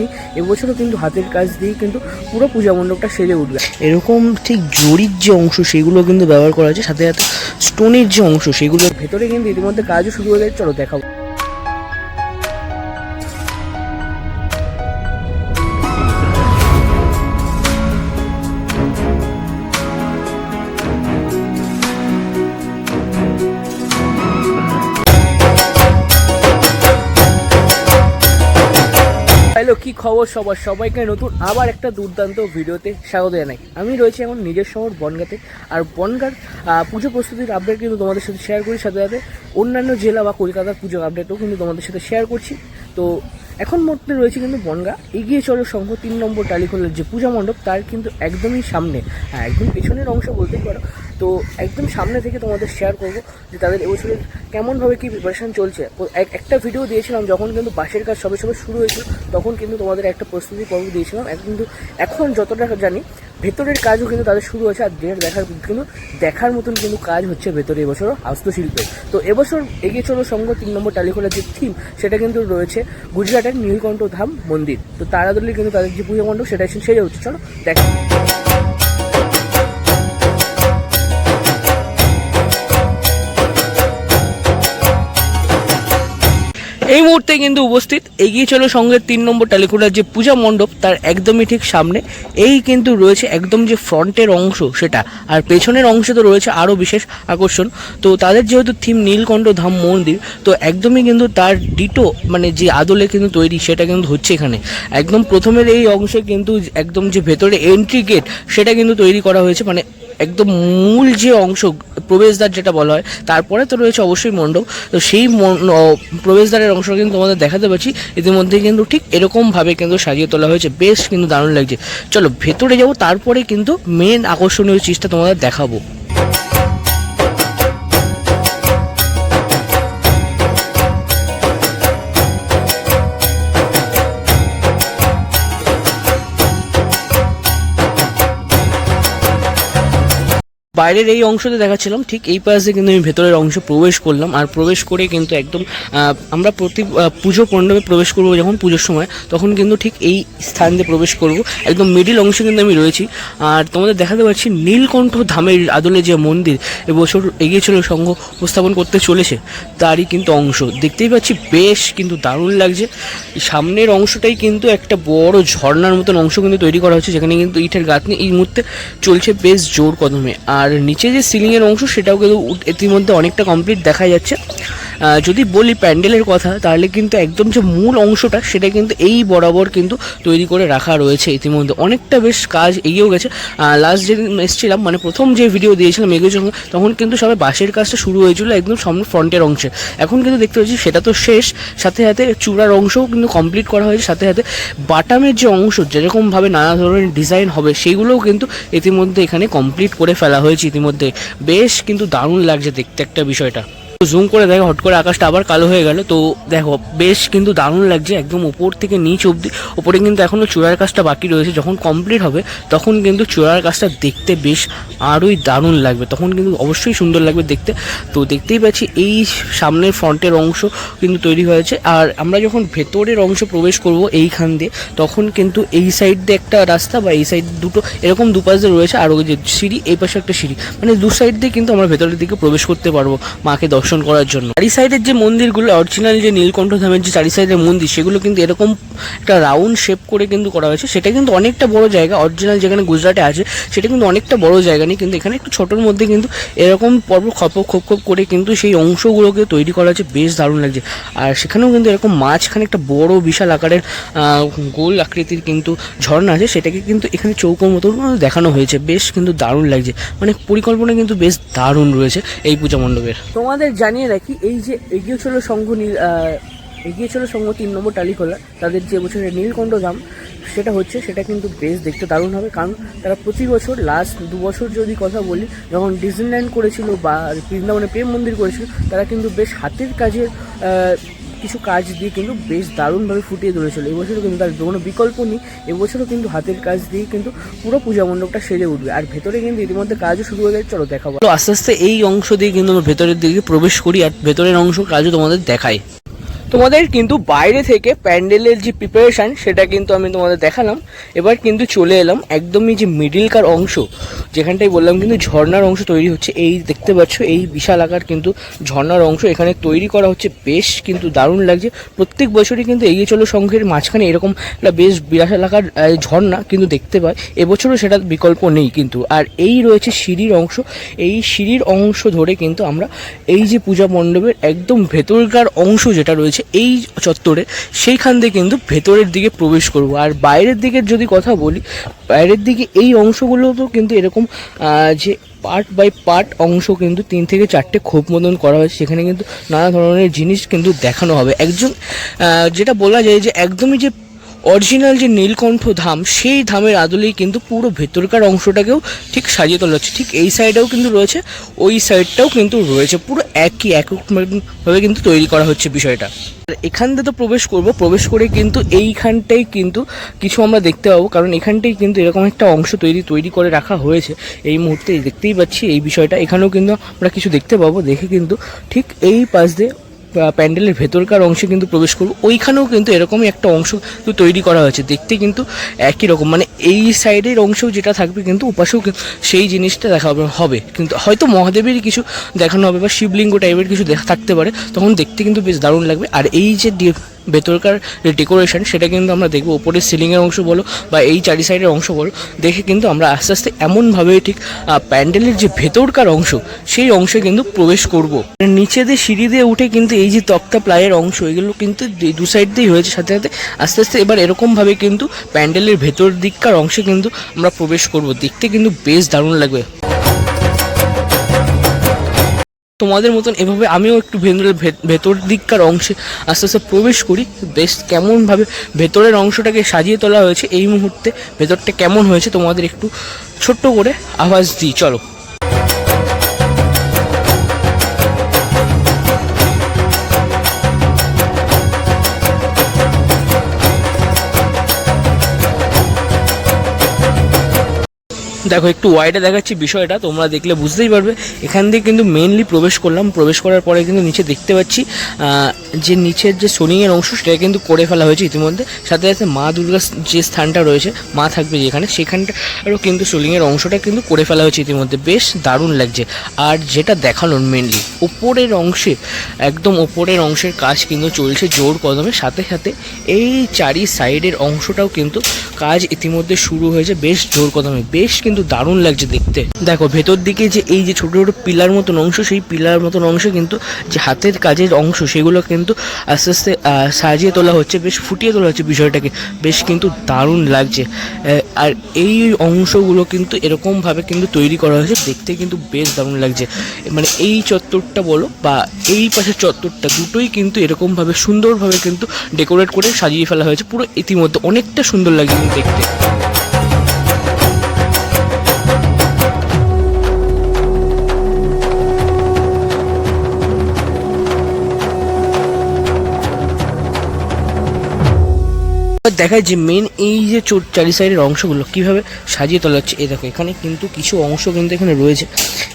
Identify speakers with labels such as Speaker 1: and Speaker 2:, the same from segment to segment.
Speaker 1: তেমনি এবছরও কিন্তু হাতের কাজ দিয়ে কিন্তু পুরো পূজা মণ্ডপটা সেরে উঠবে। এরকম ঠিক জরির যে অংশ সেগুলো কিন্তু ব্যবহার করা হয়েছে সাথে সাথে স্টোনের যে অংশ সেগুলোর ভেতরে কিন্তু ইতিমধ্যে কাজও শুরু হয়ে গেছে চলো দেখাবো। হ্যালো, কি খবর সবার? সবাইকে নতুন আবার একটা দুর্দান্ত ভিডিওতে স্বাগত জানাই। আমি রয়েছি এখন নিজের শহর বনগাঁতে। আর বনগাঁর পুজো প্রস্তুতির আপডেট কিন্তু তোমাদের সাথে শেয়ার করি, সাথে সাথে অন্যান্য জেলা বা কলকাতার পুজো আপডেটও কিন্তু তোমাদের সাথে শেয়ার করছি। তো এখন মধ্যে রয়েছে কিন্তু বনগা। এগিয়ে চলো সংঘ তিন নম্বর টালিখোলার যে পূজা মণ্ডপ, তার কিন্তু একদমই সামনে হ্যাঁ একদম পেছনের অংশ বলতেই পারো। তো একদম সামনে থেকে তোমাদের শেয়ার করব যে তাদের এবছরের কেমনভাবে কী প্রিপারেশান চলছে। এক- একটা ভিডিও দিয়েছিলাম যখন কিন্তু বাসের কাজ সবে সবে শুরু হয়েছিল, তখন কিন্তু তোমাদের একটা প্রস্তুতি পর্ব দিয়েছিলাম। কিন্তু, এখন যতটা জানি, ভেতরের কাজও কিন্তু তাদের শুরু হয়েছে আর যেটা দেখার কিন্তু, দেখার মতন কিন্তু কাজ হচ্ছে ভেতরে এবছর হস্তশিল্পের। তো এবছর এগিয়ে চলো সঙ্গ তিন নম্বর টালিখোলার যে থিম সেটা কিন্তু রয়েছে গুজরাটের নীলকণ্ঠ ধাম মন্দির। তো তারাদলি কিন্তু তাদের যে পুজো মণ্ডপ, সেটা সেরে হচ্ছে চলো, দেখা এই মুহূর্তে কিন্তু উপস্থিত। এগিয়ে চলো সঙ্গে তিন নম্বর টালিখোলার যে পূজা মণ্ডপ, তার একদমই ঠিক সামনে। এই কিন্তু রয়েছে একদম যে ফ্রন্টের অংশ সেটা, আর পেছনের অংশে তো রয়েছে আরও বিশেষ আকর্ষণ। তো তাদের যেহেতু থিম নীলকণ্ঠ ধাম মন্দির, তো একদমই কিন্তু তার ডিটো মানে যে আদলে কিন্তু তৈরি সেটা কিন্তু হচ্ছে এখানে। একদম প্রথমের এই অংশে কিন্তু একদম যে ভেতরে এন্ট্রি গেট সেটা কিন্তু তৈরি করা হয়েছে মানে একদম মূল যে অংশ, প্রবেশদ্বার যেটা বলা হয়, তারপরে তো রয়েছে অবশ্যই মণ্ডপ। তো সেই প্রবেশদ্বারের অংশ কিন্তু তোমাদের দেখাতে পারছি। ইতিমধ্যে কিন্তু ঠিক এরকমভাবে কিন্তু সাজিয়ে তোলা হয়েছে। বেশ কিন্তু দারুণ লাগছে। চলো ভেতরে যাব, তারপরে কিন্তু মেন আকর্ষণীয় চিজটা তোমাদের দেখাবো। বাইরের এই অংশতে দেখাচ্ছিলাম, ঠিক এই পাশে কিন্তু আমি ভেতরের অংশ প্রবেশ করলাম। আর প্রবেশ করে কিন্তু একদম আমরা প্রতি পুজো মণ্ডপে প্রবেশ করব যখন পুজোর সময়, তখন কিন্তু ঠিক এই স্থান দিয়ে প্রবেশ করব। একদম মিডিল অংশে কিন্তু আমি রয়েছি। আর তোমাদের দেখাতে পাচ্ছি নীলকণ্ঠ ধামের আদলে যে মন্দির এবছর এগিয়ে চলে সংঘ উপস্থাপন করতে চলেছে, তারই কিন্তু অংশ। দেখতেই পাচ্ছি বেশ কিন্তু দারুণ লাগছে। সামনের অংশটাই কিন্তু একটা বড় ঝর্ণার মতন অংশ কিন্তু তৈরি করা হচ্ছে, যেখানে কিন্তু ইটের গাঁথনি এই মুহূর্তে চলছে বেশ জোর কদমে। আর নিচে যে সিলিংয়ের অংশ সেটাও কিন্তু ইতিমধ্যে অনেকটা কমপ্লিট দেখা যাচ্ছে। যদি বলি প্যান্ডেলের কথা, তাহলে কিন্তু একদম যে মূল অংশটা, সেটা কিন্তু এই বরাবর কিন্তু তৈরি করে রাখা রয়েছে ইতিমধ্যে। অনেকটা বেশ কাজ এগিয়েও গেছে। লাস্ট যেদিন এসেছিলাম মানে প্রথম যে ভিডিও দিয়েছিলাম এগিয়ে যখন তখন কিন্তু সবাই বাঁশের কাজটা শুরু হয়েছিল একদম সামনে ফ্রন্টের অংশে। এখন কিন্তু দেখতে পাচ্ছি সেটা তো শেষ, সাথে সাথে চূড়ার অংশও কিন্তু কমপ্লিট করা হয়েছে, সাথে সাথে বাটামের যে অংশ, যেরকমভাবে নানা ধরনের ডিজাইন হবে, সেগুলোও কিন্তু ইতিমধ্যে এখানে কমপ্লিট করে ফেলা হয়েছে ইতিমধ্যে। বেশ কিন্তু দারুণ লাগছে দেখতে একটা বিষয়টা। জুম করে দেখো, হট করে আকাশটা আবার কালো হয়ে গেল। তো দেখো, বেশ কিন্তু দারুণ লাগছে, একদম উপর থেকে নিচ অবধি। ওপরে কিন্তু এখনও চূড়ার কাজটা বাকি রয়েছে। যখন কমপ্লিট হবে, তখন কিন্তু চূড়ার কাজটা দেখতে বেশ আরোই দারুণ লাগবে। তখন কিন্তু অবশ্যই সুন্দর লাগবে দেখতে। তো দেখতেই পাচ্ছি, এই সামনের ফ্রন্টের অংশ কিন্তু তৈরি হয়েছে। আর আমরা যখন ভেতরের অংশ প্রবেশ করব এইখান দিয়ে, তখন কিন্তু এই সাইড দিয়ে একটা রাস্তা বা এই সাইড দুটো এরকম দুপাশ রয়েছে। আর ওই যে সিঁড়ি, এই পাশে একটা সিঁড়ি। মানে দু সাইড দিয়ে কিন্তু আমরা ভেতরের দিকে প্রবেশ করতে পারব মাকে দর্শন করার জন্য। চারি সাইডের যে মন্দিরগুলো অরিজিনাল যে নীলকণ্ঠ ধামের যে চারি সাইডের মন্দির, সেগুলো কিন্তু এরকম একটা রাউন্ড শেপ করে কিন্তু করা হয়েছে। সেটা কিন্তু অনেকটা বড় জায়গা অরিজিনাল যেখানে গুজরাটে আছে, সেটা কিন্তু অনেকটা বড় জায়গা নেই, কিন্তু এখানে একটু ছোটোর মধ্যে কিন্তু এরকম পর্ব খপ খপ খপ করে কিন্তু সেই অংশগুলোকে তৈরি করা হয়েছে, বেশ দারুণ লাগছে। আর সেখানেও কিন্তু এরকম মাঝখানে একটা বড় বিশাল আকারের গোল আকৃতির কিন্তু ঝর্ণা আছে, সেটাকে কিন্তু এখানে চৌকোর মতো দেখানো হয়েছে, বেশ কিন্তু দারুণ লাগছে। মানে পরিকল্পনা কিন্তু বেশ দারুণ রয়েছে এই পূজা মণ্ডপের। তোমাদের জানিয়ে রাখি এই যে এগিয়ে ছিল সংঘ নীল এগিয়ে ছিল সংঘ তিন নম্বর টালিখোলা, তাদের যে বছরের নীলকণ্ঠ দাম সেটা হচ্ছে, সেটা কিন্তু বেশ দেখতে দারুণ হবে, কারণ তারা প্রতি বছর লাস্ট দু বছর যদি কথা বলি, যখন ডিজনিল্যান্ড করেছিল বা বৃন্দাবনে প্রেম মন্দির করেছিল, তারা কিন্তু বেশ হাতের কাজের কিছু কাজ দিয়ে কিন্তু বেশ দারুণভাবে ফুটিয়ে তুলেছিল। এবছরও কিন্তু তার কোনো বিকল্প নেই। এবছরও কিন্তু হাতের কাজ দিয়ে কিন্তু পুরো পূজা মণ্ডপটা সেরে উঠবে। আর ভেতরে কিন্তু ইতিমধ্যে কাজও শুরু হয়ে গেছে। চলো দেখাবো। তো আস্তে আস্তে এই অংশ দিয়ে কিন্তু আমরা ভেতরের দিকে প্রবেশ করি। আর ভেতরের অংশ কাজও তোমাদের দেখাই। তোমাদের কিন্তু বাইরে থেকে প্যান্ডেলের যে প্রিপারেশন সেটা কিন্তু আমি তোমাদের দেখালাম। এবার কিন্তু চলে এলাম একদমই যে মিডিলকার অংশ যেখানটাই বললাম কিন্তু ঝর্ণার অংশ তৈরি হচ্ছে। এই দেখতে পাচ্ছ, এই বিশাল আকার কিন্তু ঝর্ণার অংশ। এখানে তৈরি করা হচ্ছে বেশ কিন্তু দারুণ লাগছে। প্রত্যেক বছরই কিন্তু এগিয়ে চলো সংঘের মাঝখানে এরকম একটা বেশ বিশাল আকার ঝর্ণা কিন্তু দেখতে পাই। এবছরও সেটা বিকল্প নেই কিন্তু। আর এই রয়েছে সিঁড়ির অংশ। এই সিঁড়ির অংশ ধরে কিন্তু আমরা এই যে পূজা মণ্ডপের একদম ভেতরকার অংশ যেটা রয়েছে এই চত্বরে, সেইখান দিয়ে কিন্তু ভেতরের দিকে প্রবেশ করব। আর বাইরের দিকের যদি কথা বলি, বাইরের দিকে এই অংশগুলোতেও কিন্তু এরকম যে পার্ট বাই পার্ট অংশ কিন্তু তিন থেকে চারটে খোপ মতন করা হয়েছে সেখানে কিন্তু নানা ধরনের জিনিস কিন্তু দেখানো হবে। একজন যেটা বলা যায় যে একদমই যে অরিজিনাল যে নীলকণ্ঠ ধাম, সেই ধামের আদলেই কিন্তু পুরো ভেতরকার অংশটাকেও ঠিক সাজিয়ে তোলা হচ্ছে। ঠিক এই সাইডেও কিন্তু রয়েছে, ওই সাইডটাও কিন্তু রয়েছে। পুরো একই একভাবে কিন্তু তৈরি করা হচ্ছে বিষয়টা। এখান থেকে তো প্রবেশ করব, প্রবেশ করে কিন্তু এইখানটাই কিন্তু কিছু আমরা দেখতে পাবো। কারণ এখানটাই কিন্তু এরকম একটা অংশ তৈরি তৈরি করে রাখা হয়েছে। এই মুহূর্তে দেখতেই পাচ্ছি এই বিষয়টা। এখানেও কিন্তু আমরা কিছু দেখতে পাবো, দেখে কিন্তু ঠিক এই পাশ দিয়ে প্যান্ডেলের ভেতরকার অংশে কিন্তু প্রবেশ করব ওইখানেও কিন্তু এরকমই একটা অংশ কিন্তু তৈরি করা হয়েছে। দেখতে কিন্তু একই রকম। মানে এই সাইডের অংশ যেটা থাকবে কিন্তু উপাসেও সেই জিনিসটা দেখা হবে কিন্তু হয়তো মহাদেবেরই কিছু দেখানো হবে বা শিবলিঙ্গ টাইপের কিছু দেখা থাকতে পারে। তখন দেখতে কিন্তু বেশ দারুণ লাগবে। আর এই যে ভেতরকার যে ডেকোরেশন সেটা কিন্তু আমরা দেখব। ওপরের সিলিংয়ের অংশ বলো বা এই চারি সাইডের অংশ বলো, দেখে কিন্তু আমরা আস্তে আস্তে এমনভাবে ঠিক প্যান্ডেলের যে ভেতরকার অংশ, সেই অংশে কিন্তু প্রবেশ করব। নিচে দিয়ে সিঁড়ি দিয়ে উঠে কিন্তু এই যে তক্তা প্লাইয়ের অংশ, এগুলো কিন্তু দু- সাইড দিয়েই হয়েছে। সাথে সাথে আস্তে আস্তে এবার এরকমভাবে কিন্তু প্যান্ডেলের ভেতর দিককার অংশে কিন্তু আমরা প্রবেশ করব। দেখতে কিন্তু বেশ দারুণ লাগবে। তোমাদের মতন এভাবে আমিও একটু ভেতরের ভেতর দিককার অংশে আস্তে আস্তে প্রবেশ করি। বেশ কেমনভাবে ভেতরের অংশটাকে সাজিয়ে তোলা হয়েছে, এই মুহূর্তে ভেতরটা কেমন হয়েছে তোমাদের একটু ছোট্ট করে আওয়াজ দিই, চলো। দেখো, একটু ওয়াইডে দেখাচ্ছি বিষয়টা, তোমরা দেখলে বুঝতেই পারবে। এখান দিয়ে কিন্তু মেনলি প্রবেশ করলাম। প্রবেশ করার পরে কিন্তু নিচে দেখতে পাচ্ছি যে নিচের যে সোনিংয়ের অংশ, সেটা কিন্তু করে ফেলা হয়েছে ইতিমধ্যে। সাথে সাথে মা দুর্গার যে স্থানটা রয়েছে, মা থাকবে যেখানে, সেখানটারও কিন্তু সোলিংয়ের অংশটা কিন্তু করে ফেলা হয়েছে ইতিমধ্যে। বেশ দারুণ লাগছে। আর যেটা দেখানোর মেনলি ওপরের অংশে, একদম ওপরের অংশের কাজ কিন্তু চলছে জোর কদমে। সাথে সাথে এই চারি সাইডের অংশটাও কিন্তু কাজ ইতিমধ্যে শুরু হয়েছে বেশ জোর কদমে। বেশ কিন্তু দারুণ লাগছে দেখতে। দেখো, ভেতর দিকে যে এই যে ছোট ছোট পিলার মতন অংশ, সেই পিলার মতন অংশ কিন্তু যে হাতের কাজের অংশ, সেগুলো কিন্তু আস্তে আস্তে সাজিয়ে তোলা হচ্ছে, বেশ ফুটিয়ে তোলা হচ্ছে বিষয়টাকে। বেশ কিন্তু দারুণ লাগছে। আর এই অংশগুলো কিন্তু এরকমভাবে কিন্তু তৈরি করা হয়েছে, দেখতে কিন্তু বেশ দারুণ লাগছে। মানে এই চত্বরটা বলো বা এই পাশের চত্বরটা দুটোই কিন্তু এরকমভাবে সুন্দরভাবে কিন্তু ডেকোরেট করে সাজিয়ে ফেলা হয়েছে, পুরো ইতিমধ্যে। অনেকটা সুন্দর লাগছে কিন্তু দেখতে। এবার দেখায় যে মেন এই যে চারি সাইডের অংশগুলো কীভাবে সাজিয়ে তোলা হচ্ছে। এই দেখো, এখানে কিন্তু কিছু অংশ কিন্তু এখানে রয়েছে।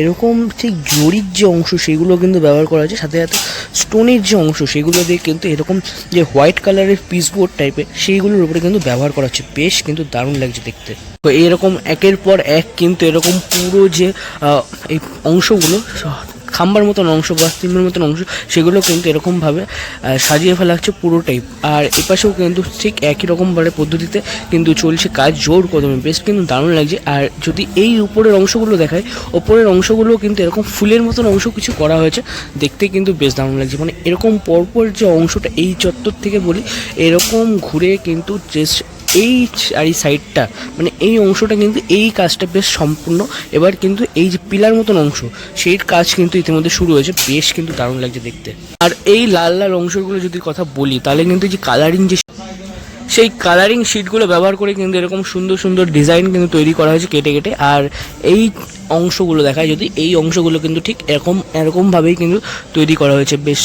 Speaker 1: এরকম ঠিক জরির যে অংশ সেগুলো কিন্তু ব্যবহার করা হয়েছে, সাথে সাথে স্টোনের যে অংশ সেগুলো দিয়ে কিন্তু এরকম যে হোয়াইট কালারের পিসবোর্ড টাইপের সেইগুলোর উপরে কিন্তু ব্যবহার করা হচ্ছে। বেশ কিন্তু দারুণ লাগছে দেখতে। তো এরকম একের পর এক কিন্তু এরকম পুরো যে এই অংশগুলো খাম্বার মতন অংশ বা স্টিমের মতন অংশ, সেগুলো কিন্তু এরকমভাবে সাজিয়ে ফেলা হচ্ছে পুরোটাই আর এপাশেও কিন্তু ঠিক একই রকমভাবে পদ্ধতিতে কিন্তু চলছে কাজ, জোর কদমে। বেশ কিন্তু দারুণ লাগছে। আর যদি এই উপরের অংশগুলো দেখায় ওপরের অংশগুলো কিন্তু এরকম ফুলের মতন অংশ কিছু করা হয়েছে, দেখতে কিন্তু বেশ দারুণ লাগছে। মানে এরকম পরপর যে অংশটা এই চত্বর থেকে বলি, এরকম ঘুরে কিন্তু জাস্ট এই আর এই সাইডটা মানে এই অংশটা কিন্তু এই কাজটা বেশ সম্পূর্ণ। এবার কিন্তু এই যে পিলার মতন অংশ, সেই কাজ কিন্তু ইতিমধ্যে শুরু হয়েছে। বেশ কিন্তু দারুণ লাগছে দেখতে। আর এই লাল লাল অংশগুলো যদি কথা বলি, তাহলে কিন্তু যে কালারিং যে সেই কালারিং শিটগুলো ব্যবহার করে কিন্তু এরকম সুন্দর সুন্দর ডিজাইন কিন্তু তৈরি করা হয়েছে কেটে কেটে। আর এই অংশগুলো দেখায় যদি, এই অংশগুলো কিন্তু ঠিক এরকম, এরকমভাবেই কিন্তু তৈরি করা হয়েছে। বেশ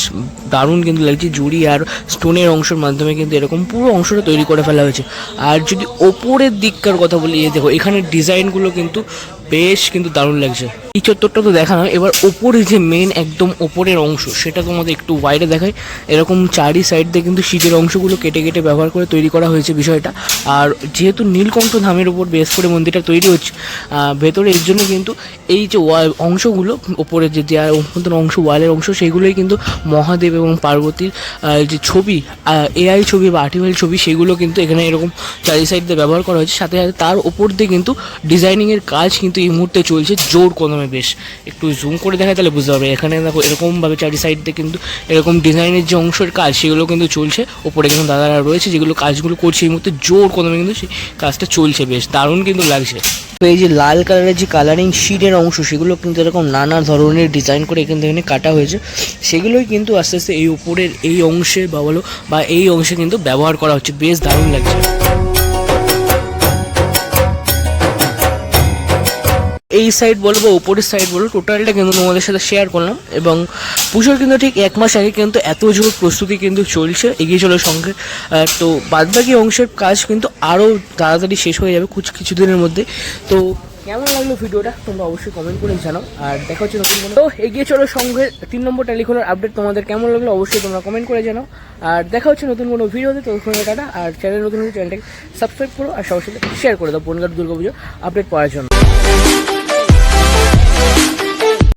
Speaker 1: দারুণ কিন্তু লাগছে জুড়ি আর স্টোনের অংশের মাধ্যমে কিন্তু এরকম পুরো অংশটা তৈরি করে ফেলা হয়েছে। আর যদি ওপরের দিককার কথা বলি দেখো এখানে ডিজাইনগুলো কিন্তু বেশ কিন্তু দারুণ লাগছে। এই চত্বরটা তো দেখানো এবার ওপরে যে মেন একদম ওপরের অংশ, সেটা তোমাদের একটু বাইরে দেখায় এরকম চারি সাইড দিয়ে কিন্তু শীতের অংশগুলো কেটে কেটে ব্যবহার করে তৈরি করা হয়েছে বিষয়টা। আর যেহেতু নীলকণ্ঠ ধামের উপর বেস করে মন্দিরটা তৈরি হচ্ছে ভেতরে এর জন্য কিন্তু এই যে অংশগুলো, ওপরে যে দেয়ার অভ্যন্তর অংশ, ওয়ালের অংশ, সেগুলোই কিন্তু মহাদেব এবং পার্বতীর যে ছবি এআই ছবি বা আর্টিফিশিয়াল ছবি, সেগুলো কিন্তু এখানে এরকম চারি সাইড দিয়ে ব্যবহার করা হয়েছে। সাথে সাথে তার ওপর দিয়ে কিন্তু ডিজাইনিংয়ের কাজ কিন্তু এই মুহূর্তে চলছে, জোর কদমে বেশ একটু জুম করে দেখায় তাহলে বুঝতে পারবে। এখানে দেখো এরকমভাবে চারি সাইড কিন্তু এরকম ডিজাইনের যে অংশের কাজ, সেগুলো কিন্তু চলছে। ওপরে কিন্তু দাদারা রয়েছে, যেগুলো কাজগুলো করছে, এই মুহূর্তে জোর কদমে কিন্তু সেই কাজটা চলছে বেশ। দারুণ কিন্তু লাগছে। তো এই যে লাল কালারের যে কালারিং শিটের অংশ, সেগুলো কিন্তু এরকম নানা ধরনের ডিজাইন করে এখান থেকে কাটা হয়েছে। সেগুলোই কিন্তু আস্তে আস্তে এই উপরের এই অংশে বা বলো বা এই অংশে কিন্তু ব্যবহার করা হচ্ছে। বেশ দারুণ লাগছে। এই সাইড বলো বা উপরের সাইড বলো টোটালটা কিন্তু তোমাদের সাথে শেয়ার করলাম এবং পুজোর কিন্তু ঠিক এক মাস আগে কিন্তু এত জোর প্রস্তুতি কিন্তু চলছে, এগিয়ে চলো সঙ্গে। তো বাদবাকি অংশের কাজ কিন্তু আরও তাড়াতাড়ি শেষ হয়ে যাবে কিছু কিছুদিনের মধ্যে। তো কেমন লাগল ভিডিওটা? তোমরা অবশ্যই কমেন্ট করে জানাও। আর দেখা হচ্ছে নতুন তো এগিয়ে চলো সঙ্গে। তিন নম্বর টেলিখোলার আপডেট তোমাদের কেমন লাগল অবশ্যই তোমরা কমেন্ট করে জানাও। আর দেখা হচ্ছে নতুন কোনো ভিডিওতে, ততক্ষণ টাটা। আর চ্যানেল নতুন চ্যানেলটাকে সাবস্ক্রাইব করো। আর সবার সাথে শেয়ার করে দাও বনগার দুর্গাপুজো আপডেট পাওয়ার জন্য।